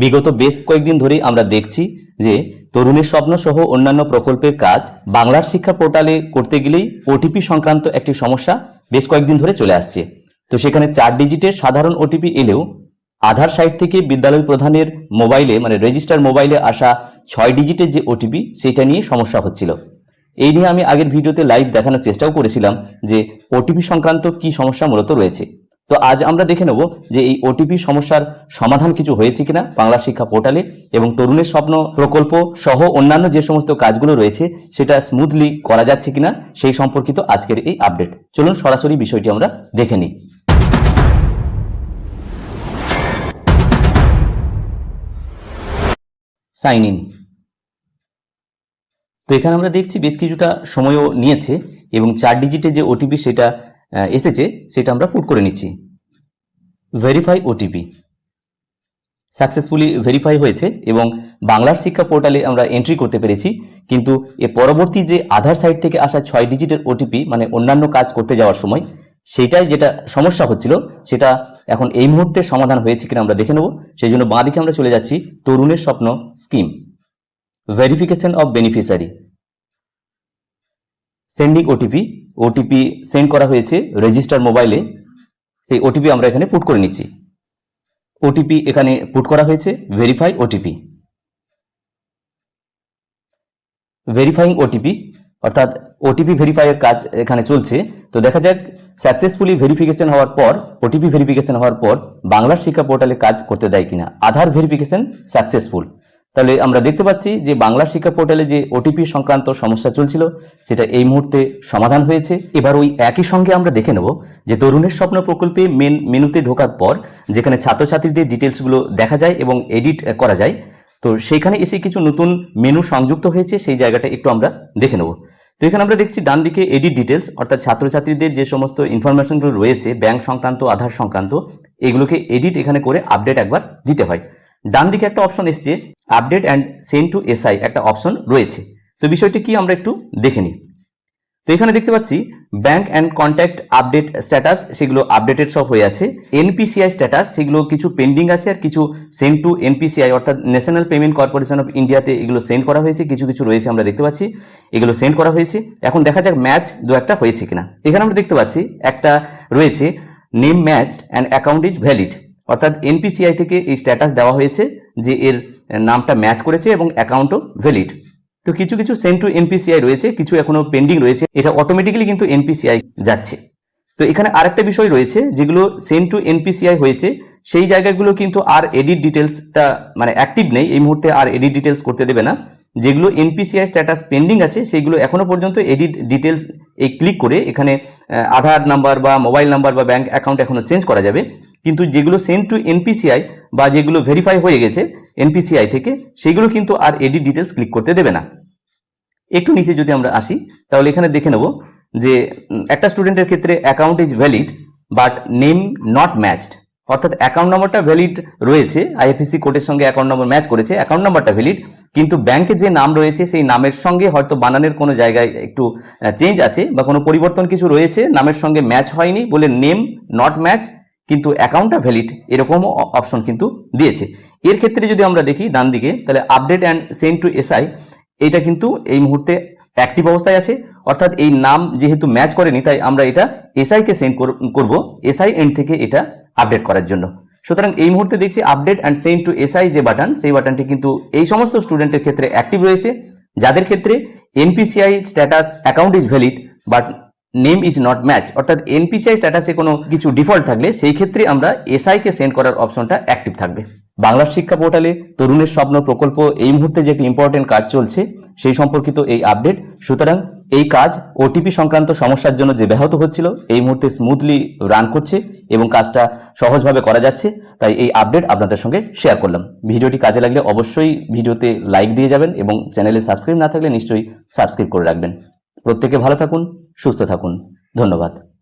বিগত বেশ কয়েকদিন ধরেই আমরা দেখছি যে তরুণের স্বপ্ন সহ অন্যান্য প্রকল্পের কাজ বাংলার শিক্ষা পোর্টালে করতে গেলেই ওটিপি সংক্রান্ত একটি সমস্যা বেশ কয়েকদিন ধরে চলে আসছে। তো সেখানে চার ডিজিটের সাধারণ ওটিপি এলেও আধার সাইট থেকে বিদ্যালয় প্রধানের মোবাইলে মানে রেজিস্টার মোবাইলে আসা ছয় ডিজিটের যে ওটিপি সেটা নিয়ে সমস্যা হচ্ছিল। এই নিয়ে আমি আগের ভিডিওতে লাইভ দেখানোর চেষ্টাও করেছিলাম যে ওটিপি সংক্রান্ত কি সমস্যা মূলত রয়েছে। তো আজ আমরা দেখে নেব যে এই ওটিপি সমস্যার সমাধান কিছু হয়েছে কিনা বাংলা শিক্ষা পোর্টালে এবং তরুণের স্বপ্ন প্রকল্প সহ অন্যান্য যে সমস্ত কাজগুলো রয়েছে সেটা স্মুথলি করা যাচ্ছে কিনা সেই সম্পর্কিত আজকের এই আপডেট চলুন সরাসরি বিষয়টি আমরা দেখে নিই। সাইন ইন তো এখানে আমরা দেখছি বেশ কিছুটা সময়ও নিয়েছে এবং চার ডিজিটের যে ওটিপি সেটা এসেছে, সেটা আমরা পুট করে নিচ্ছি। ভেরিফাই ওটিপি সাকসেসফুলি ভেরিফাই হয়েছে এবং বাংলার শিক্ষা পোর্টালে আমরা এন্ট্রি করতে পেরেছি, কিন্তু এ পরবর্তী যে আধার সাইট থেকে আসা ছয় ডিজিটের ওটিপি মানে অন্যান্য কাজ করতে যাওয়ার সময়, সেটাই যেটা সমস্যা হচ্ছিল, সেটা এখন এই মুহূর্তে সমাধান হয়েছে কিনা আমরা দেখে নেব। সেই জন্য বাঁদিকে আমরা চলে যাচ্ছি, তরুণের স্বপ্ন scheme verification of beneficiary sending OTP OTP send করা হয়েছে রেজিস্টার মোবাইলে সেই ওটিপি আমরা এখানে পুট করে নিচ্ছি। ওটিপি এখানে পুট করা হয়েছে ভেরিফাই ওটিপি ভেরিফাইং ওটিপি অর্থাৎ ওটিপি ভেরিফাইয়ের কাজ এখানে চলছে। তো দেখা যাক সাকসেসফুলি ভেরিফিকেশন হওয়ার পর ওটিপি ভেরিফিকেশন হওয়ার পর বাংলার শিক্ষা পোর্টালে কাজ করতে দেয় কিনা। আধার ভেরিফিকেশন সাকসেসফুল তাহলে আমরা দেখতে পাচ্ছি যে বাংলা শিক্ষা পোর্টালে যে ওটিপি সংক্রান্ত সমস্যা চলছিল, সেটা এই মুহূর্তে সমাধান হয়েছে। এবার ওই একই সঙ্গে আমরা দেখে নেব যে তরুণের স্বপ্ন প্রকল্পে মেন মেনুতে ঢোকার পর যেখানে ছাত্রছাত্রীদের ডিটেলসগুলো দেখা যায় এবং এডিট করা যায়, তো সেইখানে এসে কিছু নতুন মেনু সংযুক্ত হয়েছে, সেই জায়গাটা একটু আমরা দেখে নেব। তো এখানে আমরা দেখছি ডান দিকে এডিট ডিটেলস অর্থাৎ ছাত্রছাত্রীদের যে সমস্ত ইনফরমেশনগুলো রয়েছে ব্যাংক সংক্রান্ত, আধার সংক্রান্ত, এগুলোকে এডিট এখানে করে আপডেট একবার দিতে হয়। ডান দিকে একটা অপশন এসছে update and send to SI একটা অপশন রয়েছে। তো বিষয়টি কি আমরা একটু দেখে নিই। তো এখানে দেখতে পাচ্ছি bank and contact update status সেগুলো আপডেটেড সব হয়ে আছে। এনপিসিআই স্ট্যাটাস সেগুলো কিছু পেন্ডিং আছে আর কিছু সেন্ড টু এনপিসিআই অর্থাৎ ন্যাশনাল পেমেন্ট কর্পোরেশন অফ ইন্ডিয়াতে এগুলো সেন্ড করা হয়েছে, কিছু কিছু রয়েছে আমরা দেখতে পাচ্ছি। এগুলো সেন্ড করা হয়েছে। এখন দেখা যাক ম্যাচ দু একটা হয়েছে কিনা। এখানে আমরা দেখতে পাচ্ছি, একটা রয়েছে name matched and account is valid অর্থাৎ এনপিসিআই থেকে এই স্ট্যাটাস দেওয়া হয়েছে যে এর নামটা ম্যাচ করেছে এবং অ্যাকাউন্টও ভ্যালিড তো কিছু কিছু সেন্ড টু এনপিসিআই রয়েছে, কিছু এখনও পেন্ডিং রয়েছে, এটা অটোমেটিক্যালি কিন্তু এনপিসিআই যাচ্ছে। তো এখানে আরেকটা বিষয় রয়েছে, যেগুলো সেন্ড টু এনপিসিআই হয়েছে, সেই জায়গাগুলো কিন্তু আর এডিট ডিটেলসটা মানে অ্যাক্টিভ নেই, এই মুহূর্তে আর এডিট ডিটেলস করতে দেবে না। যেগুলো এনপিসিআই স্ট্যাটাস পেন্ডিং আছে, সেগুলো এখনও পর্যন্ত এডিট ডিটেলস এই ক্লিক করে এখানে আধার নাম্বার বা মোবাইল নাম্বার বা ব্যাঙ্ক অ্যাকাউন্ট এখনও চেঞ্জ করা যাবে। কিন্তু যেগুলো সেন্ড টু এনপিসিআই বা যেগুলো ভেরিফাই হয়ে গেছে এনপিসিআই থেকে, সেগুলো কিন্তু আর এডিট ডিটেলস ক্লিক করতে দেবে না। একটু নিচে যদি আমরা আসি, তাহলে এখানে দেখে নেব যে একটা স্টুডেন্টের ক্ষেত্রে account is valid but name not matched অর্থাৎ অ্যাকাউন্ট নম্বরটা ভ্যালিড রয়েছে আইএফএসসি কোডের সঙ্গে অ্যাকাউন্ট নম্বর ম্যাচ করেছে অ্যাকাউন্ট নম্বরটা ভ্যালিড কিন্তু ব্যাংকে যে নাম রয়েছে, সেই নামের সঙ্গে হয়তো বানানের কোনো জায়গায় একটু চেঞ্জ আছে বা কোনো পরিবর্তন কিছু রয়েছে, নামের সঙ্গে ম্যাচ হয়নি বলে নেম নট ম্যাচ কিন্তু অ্যাকাউন্টটা ভ্যালিড এরকমও অপশন কিন্তু দিয়েছে। এর ক্ষেত্রে যদি আমরা দেখি ডান দিকে, তাহলে update and send to SI এটা কিন্তু এই মুহূর্তে অ্যাক্টিভ অবস্থায় আছে। অর্থাৎ এই নাম যেহেতু ম্যাচ করেনি, তাই আমরা এটা এসআইকে সেন্ড করব এসআই এন্ড থেকে এটা আপডেট করার জন্য। সুতরাং এই মুহূর্তে দেখছি update and send to SI যে বাটন সেই বাটনটি কিন্তু এই সমস্ত স্টুডেন্টের ক্ষেত্রে অ্যাক্টিভ রয়েছে। যাদের ক্ষেত্রে NPCI status account is valid but name is not match অর্থাৎ এনপিসিআই স্ট্যাটাসে কোনো কিছু ডিফল্ট থাকলে সেই ক্ষেত্রে আমরা এসআই কে সেন্ড করার অপশনটা অ্যাক্টিভ থাকবে। বাংলার শিক্ষা পোর্টালে তরুণের স্বপ্ন প্রকল্প এই মুহূর্তে যে একটি ইম্পর্টেন্ট কাজ চলছে, সেই সম্পর্কিত এই আপডেট সুতরাং এই কাজ ওটিপি সংক্রান্ত সমস্যার জন্য যে ব্যাহত হচ্ছিল, এই মুহূর্তে স্মুথলি রান করছে এবং কাজটা সহজভাবে করা যাচ্ছে। তাই এই আপডেট আপনাদের সঙ্গে শেয়ার করলাম। ভিডিওটি কাজে লাগলে অবশ্যই ভিডিওতে লাইক দিয়ে যাবেন এবং চ্যানেলে সাবস্ক্রাইব না থাকলে নিশ্চয়ই সাবস্ক্রাইব করে রাখবেন। প্রত্যেকে ভালো থাকুন। সুস্থ থাকুন। ধন্যবাদ।